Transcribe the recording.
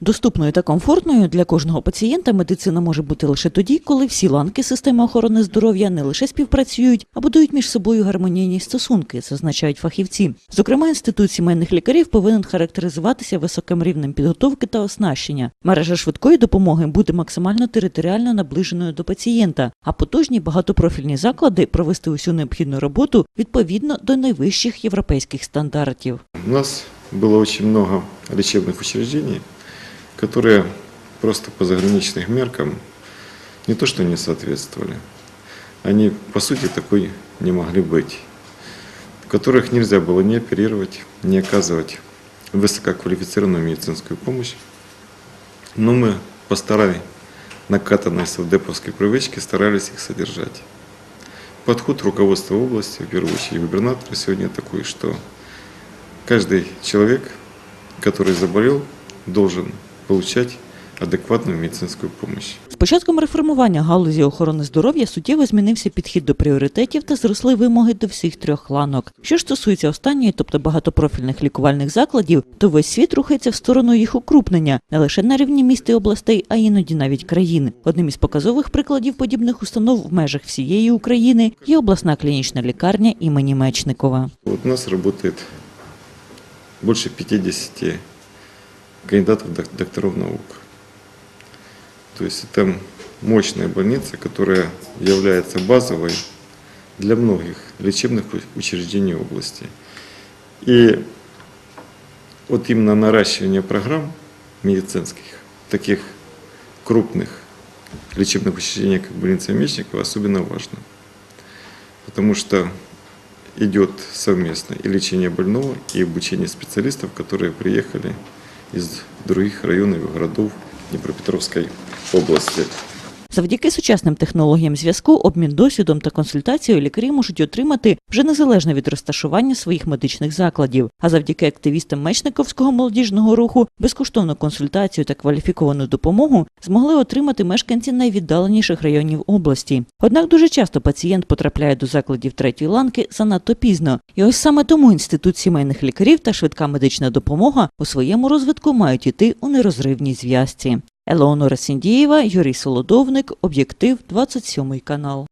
Доступною та комфортною для кожного пацієнта медицина може бути лише тоді, коли всі ланки системи охорони здоров'я не лише співпрацюють, а будують між собою гармонійні стосунки, зазначають фахівці. Зокрема, інститут сімейних лікарів повинен характеризуватися високим рівнем підготовки та оснащення. Мережа швидкої допомоги буде максимально територіально наближеною до пацієнта, а потужні багатопрофільні заклади провести усю необхідну роботу відповідно до найвищих європейських стандартів. У нас было очень много лечебных учреждений, которые просто по заграничным меркам не то что не соответствовали, они по сути такой не могли быть, в которых нельзя было не оперировать, не оказывать высококвалифицированную медицинскую помощь. Но мы по старой накатанной совдеповской привычке старались их содержать. Подход руководства области, в первую очередь губернатора, сегодня такой, что Каждый человек, который заболел, должен получать адекватную медицинскую помощь. З початком реформування галузі охорони здоров'я суттєво змінився підхід до пріоритетів та зросли вимоги до всіх трьох ланок. Що ж стосується останньої, тобто багатопрофільних лікувальних закладів, то весь світ рухається в сторону їх укрупнення не лише на рівні міст і областей, а іноді навіть країн. Одним із показових прикладів подібних установ в межах всієї України є обласна клінічна лікарня імені Мечникова. У нас работает больше 50 кандидатов док- докторов наук. То есть это мощная больница, которая является базовой для многих лечебных учреждений области. И вот именно наращивание программ медицинских, таких крупных лечебных учреждений, как больница Мечникова, особенно важно. Потому что идет совместно и лечение больного, и обучение специалистов, которые приехали из других районов и городов Днепропетровской области. Завдяки сучасним технологіям зв'язку, обмін досвідом та консультацією лікарі можуть отримати вже незалежно від розташування своїх медичних закладів. А завдяки активістам Мечниковського молодіжного руху безкоштовну консультацію та кваліфіковану допомогу змогли отримати мешканці найвіддаленіших районів області. Однак дуже часто пацієнт потрапляє до закладів третьої ланки занадто пізно. І ось саме тому інститут сімейних лікарів та швидка медична допомога у своєму розвитку мають іти у нерозривній зв'язці. Елеонора Сіндієва, Юрій Солодовник, Об'єктив, 27 канал.